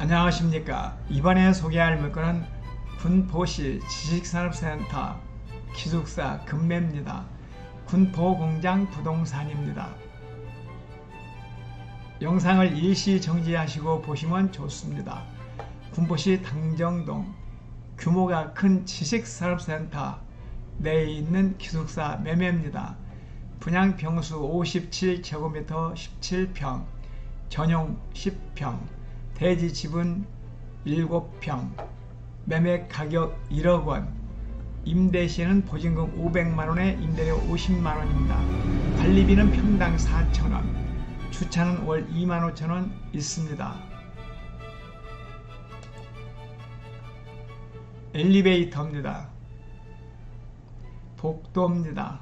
안녕하십니까. 이번에 소개할 물건은 군포시 지식산업센터 기숙사 금매입니다. 군포공장 부동산입니다. 영상을 일시 정지하시고 보시면 좋습니다. 군포시 당정동 규모가 큰 지식산업센터 내에 있는 기숙사 매매입니다. 분양 평수 57제곱미터 17평, 전용 10평, 대지 지분 7평, 매매 가격 1억 원, 임대 시에는 보증금 500만 원에 임대료 50만 원입니다. 관리비는 평당 4천 원, 주차는 월 2만 5천 원 있습니다. 엘리베이터입니다. 복도입니다.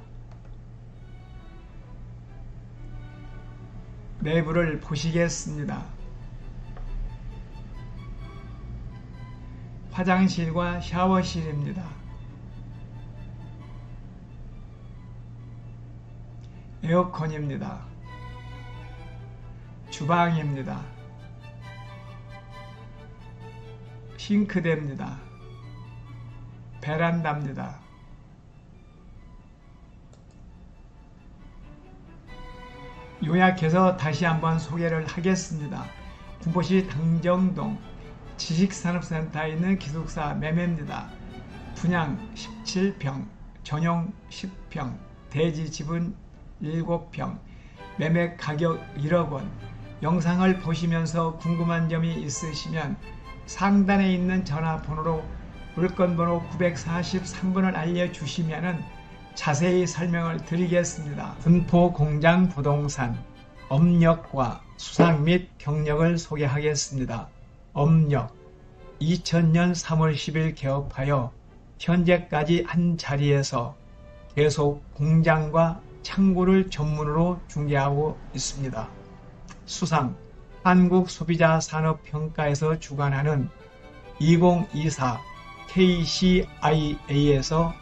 내부를 보시겠습니다. 화장실과 샤워실입니다. 에어컨입니다. 주방입니다. 싱크대입니다. 베란다입니다. 요약해서 다시 한번 소개를 하겠습니다. 군포시 당정동 지식산업센터에 있는 기숙사 매매입니다. 분양 17평, 전용 10평, 대지 지분 7평, 매매 가격 1억 원. 영상을 보시면서 궁금한 점이 있으시면 상단에 있는 전화번호로 물건 번호 943번을 알려주시면 자세히 설명을 드리겠습니다. 군포 공장 부동산 업력과 수상 및 경력을 소개하겠습니다. 업력 2000년 3월 10일 개업하여 현재까지 한 자리에서 계속 공장과 창고를 전문으로 중개하고 있습니다. 수상 한국소비자산업평가에서 주관하는 2024 KCIA에서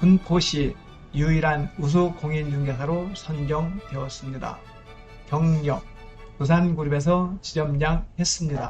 군포시 유일한 우수 공인중개사로 선정되었습니다. 경력 부산그룹에서 지점장 했습니다.